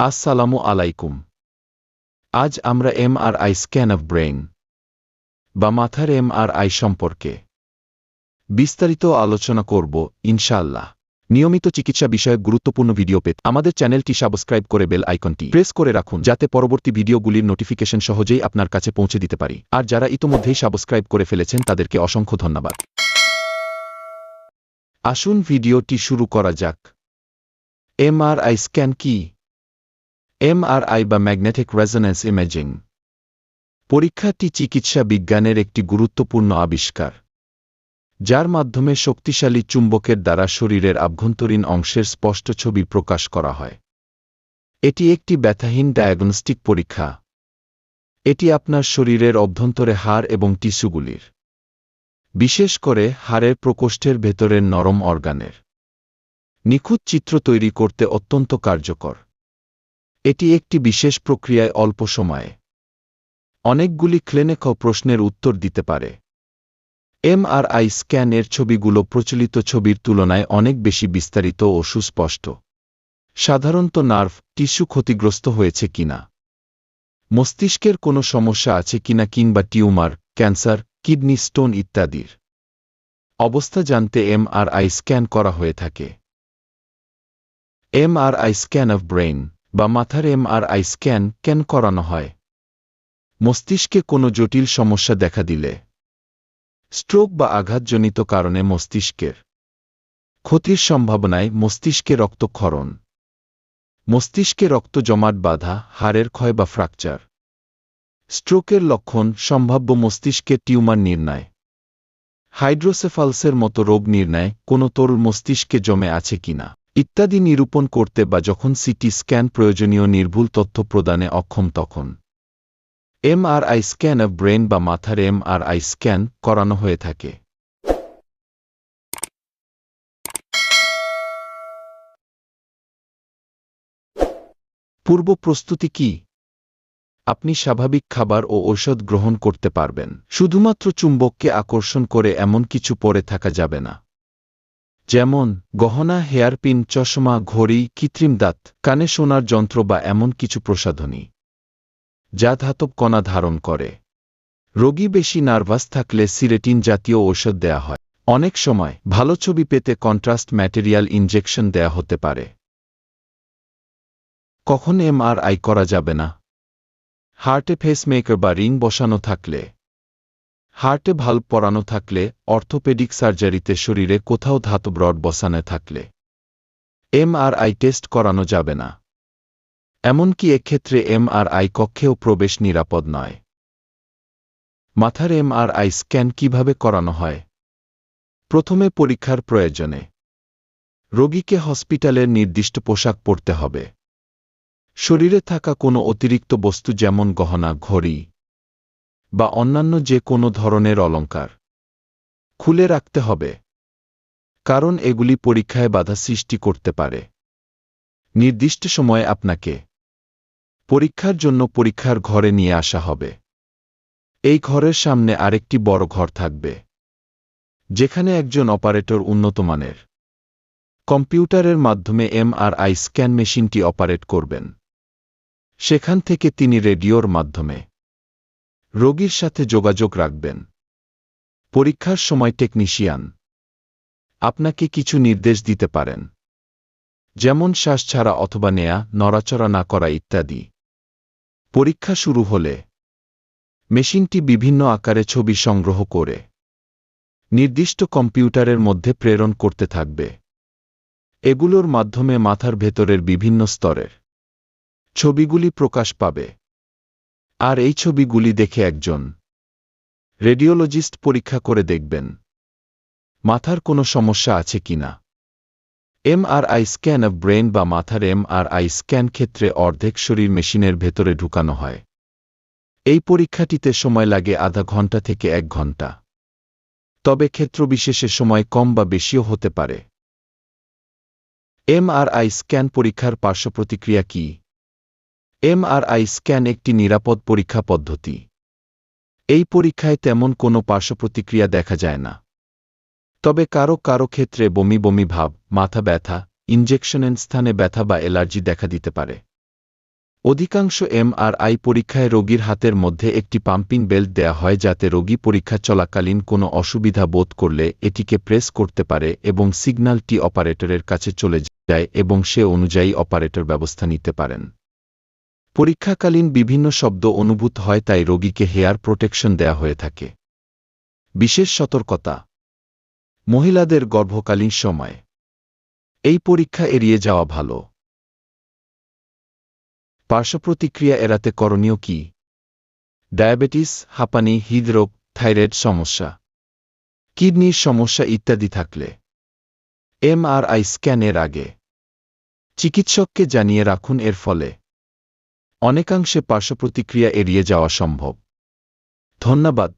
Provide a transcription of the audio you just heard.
আসসালামু আলাইকুম। আজ আমরা M R I scan of brain, বা মাথার এম আর আই সম্পর্কে বিস্তারিত আলোচনা করব ইনশাল্লাহ নিয়মিত চিকিৎসা বিষয়ক গুরুত্বপূর্ণ ভিডিও পেতে আমাদের চ্যানেলটি সাবস্ক্রাইব করে বেল আইকনটি প্রেস করে রাখুন, যাতে পরবর্তী ভিডিওগুলির নোটিফিকেশন সহজেই আপনার কাছে পৌঁছে দিতে পারি। আর যারা ইতোমধ্যেই সাবস্ক্রাইব করে ফেলেছেন, তাদেরকে অসংখ্য ধন্যবাদ। আসুন ভিডিওটি শুরু করা যাক। এমআরআই স্ক্যান কি? এমআরআই বা ম্যাগনেটিক রেজোন্যান্স ইমেজিং পরীক্ষাটি চিকিৎসা বিজ্ঞানের একটি গুরুত্বপূর্ণ আবিষ্কার, যার মাধ্যমে শক্তিশালী চুম্বকের দ্বারা শরীরের আভ্যন্তরীণ অংশের স্পষ্ট ছবি প্রকাশ করা হয়। এটি একটি ব্যথাহীন ডায়াগনস্টিক পরীক্ষা। এটি আপনার শরীরের অভ্যন্তরে হাড় এবং টিস্যুগুলির, বিশেষ করে হাড়ের প্রকোষ্ঠের ভেতরের নরম অর্গানের, নিখুঁত চিত্র তৈরি করতে অত্যন্ত কার্যকর। এটি একটি বিশেষ প্রক্রিয়ায় অল্প সময়ে। অনেকগুলি ক্লিনিক প্রশ্নের উত্তর দিতে পারে। এমআরআই স্ক্যান এর ছবিগুলো প্রচলিত ছবির তুলনায় অনেক বেশি বিস্তারিত ও সুস্পষ্ট। সাধারণত নার্ভ টিস্যু ক্ষতিগ্রস্ত হয়েছে কিনা? মস্তিষ্কের কোনো সমস্যা আছে কিনা কিংবা টিউমার, ক্যান্সার, কিডনি স্টোন ইত্যাদির? অবস্থা জানতে এমআরআই স্ক্যান করা হয়ে থাকে। MRI scan of brain. বা মাথার এমআরআই স্ক্যান কেন করানো হয়? মস্তিষ্কে কোনো জটিল সমস্যা দেখা দিলে। স্ট্রোক বা আঘাতজনিত কারণে মস্তিষ্কের ক্ষতির সম্ভাবনায় মস্তিষ্কে রক্তক্ষরণ। মস্তিষ্কে রক্ত জমাট বাধা, হাড়ের ক্ষয় বা ফ্র্যাকচার। স্ট্রোকের লক্ষণ সম্ভাব্য মস্তিষ্কে টিউমার নির্ণয়। হাইড্রোসেফালসের মতো রোগ নির্ণয় কোনো তরুণ মস্তিষ্কে জমে আছে কিনা? ইত্যাদি নিরূপণ করতে বা যখন সিটি স্ক্যান প্রয়োজনীয় নির্ভুল তথ্য প্রদানে অক্ষম তখন এমআরআই স্ক্যান অফ ব্রেন বা মাথার এমআরআই স্ক্যান করানো হয়ে থাকে। পূর্ব প্রস্তুতি কি? আপনি স্বাভাবিক খাবার ও ঔষধ গ্রহণ করতে পারবেন। শুধুমাত্র চুম্বককে আকর্ষণ করে এমন কিছু পরে থাকা যাবে না। যেমন, গহনা হেয়ারপিন চশমা, ঘড়ি, কৃত্রিম দাঁত, কানে সোনার যন্ত্র বা এমন কিছু প্রসাধনী। যা ধাতব কণা ধারণ করে। রোগী বেশি নার্ভাস থাকলে সিরেটিন জাতীয় ঔষধ দেয়া হয়। অনেক সময়, ভালো ছবি পেতে কন্ট্রাস্ট ম্যাটেরিয়াল ইনজেকশন দেয়া হতে পারে। কখন এমআরআই করা যাবে না? হার্টে ফেসমেকার বা রিং বসানো থাকলে। হার্টে ভাল্ব পরানো থাকলে, অর্থোপেডিক সার্জারিতে শরীরে কোথাও ধাতব রড বসানো থাকলে। এমআরআই টেস্ট করানো যাবে না। এমনকি এক্ষেত্রে এমআরআই কক্ষেও প্রবেশ নিরাপদ নয়। মাথার এমআরআই স্ক্যান কীভাবে করানো হয়? প্রথমে পরীক্ষার প্রয়োজনে। রোগীকে হসপিটালের নির্দিষ্ট পোশাক পরতে হবে। শরীরে থাকা কোনো অতিরিক্ত বস্তু যেমন গহনা, ঘড়ি বা অন্যান্য যে কোনো ধরনের অলঙ্কার। খুলে রাখতে হবে। কারণ এগুলি পরীক্ষায় বাধা সৃষ্টি করতে পারে। নির্দিষ্ট সময়ে আপনাকে পরীক্ষার জন্য পরীক্ষার ঘরে নিয়ে আসা হবে। এই ঘরের সামনে আরেকটি বড় ঘর থাকবে। যেখানে একজন অপারেটর উন্নতমানের কম্পিউটারের মাধ্যমে এমআরআই স্ক্যান মেশিনটি অপারেট করবেন। সেখান থেকে তিনি রেডিওর মাধ্যমে রোগীর সাথে যোগাযোগ রাখবেন। পরীক্ষার সময় টেকনিশিয়ান। আপনাকে কিছু নির্দেশ দিতে পারেন। যেমন শ্বাস ছাড়া অথবা নেয়া, নড়াচড়া না করা ইত্যাদি। পরীক্ষা শুরু হলে। মেশিনটি বিভিন্ন আকারে ছবি সংগ্রহ করে। নির্দিষ্ট কম্পিউটারের মধ্যে প্রেরণ করতে থাকবে। এগুলোর মাধ্যমে মাথার ভেতরের বিভিন্ন স্তরের ছবিগুলি প্রকাশ পাবে। আর এই ছবিগুলি দেখে একজন রেডিওলজিস্ট পরীক্ষা করে দেখবেন, মাথার কোনো সমস্যা আছে কিনা এমআরআই স্ক্যান অফ ব্রেন বা মাথার এমআরআই স্ক্যান ক্ষেত্রে অর্ধেক শরীর মেশিনের ভেতরে ঢুকানো হয়। এই পরীক্ষাটিতে সময় লাগে আধা ঘণ্টা থেকে এক ঘণ্টা। তবে ক্ষেত্রবিশেষে সময় কম বা বেশিও হতে পারে। এমআরআই স্ক্যান পরীক্ষার পার্শ্ব প্রতিক্রিয়া কি? এমআরআই স্ক্যান একটি নিরাপদ পরীক্ষা পদ্ধতি। এই পরীক্ষায় তেমন কোনো পার্শ্বপ্রতিক্রিয়া দেখা যায় না। তবে কারও কারও ক্ষেত্রে বমি বমি ভাব, মাথা ব্যথা ইনজেকশনের স্থানে ব্যথা বা অ্যালার্জি দেখা দিতে পারে। অধিকাংশ এমআরআই পরীক্ষায় রোগীর হাতের মধ্যে একটি পাম্পিং বেল্ট দেয়া হয় যাতে রোগী পরীক্ষা চলাকালীন কোনো অসুবিধা বোধ করলে এটিকে প্রেস করতে পারে এবং সিগন্যালটি অপারেটরের কাছে চলে যায় এবং সে অনুযায়ী অপারেটর ব্যবস্থা নিতে পারেন। পরীক্ষাকালীন বিভিন্ন শব্দ অনুভূত হয় তাই রোগীকে হেয়ার প্রোটেকশন দেয়া হয়ে থাকে। বিশেষ সতর্কতা। মহিলাদের গর্ভকালীন সময়। এই পরীক্ষা এড়িয়ে যাওয়া ভালো। পার্শ্বপ্রতিক্রিয়া এড়াতে করণীয় কি? ডায়াবেটিস, হাঁপানি, হৃদরোগ, থাইরয়েড সমস্যা। কিডনির সমস্যা ইত্যাদি থাকলে। এমআরআই স্ক্যানের আগে। চিকিৎসককে জানিয়ে রাখুন এর ফলে। অনেকাংশে পার্শ্বপ্রতিক্রিয়া এড়িয়ে যাওয়া সম্ভব। ধন্যবাদ।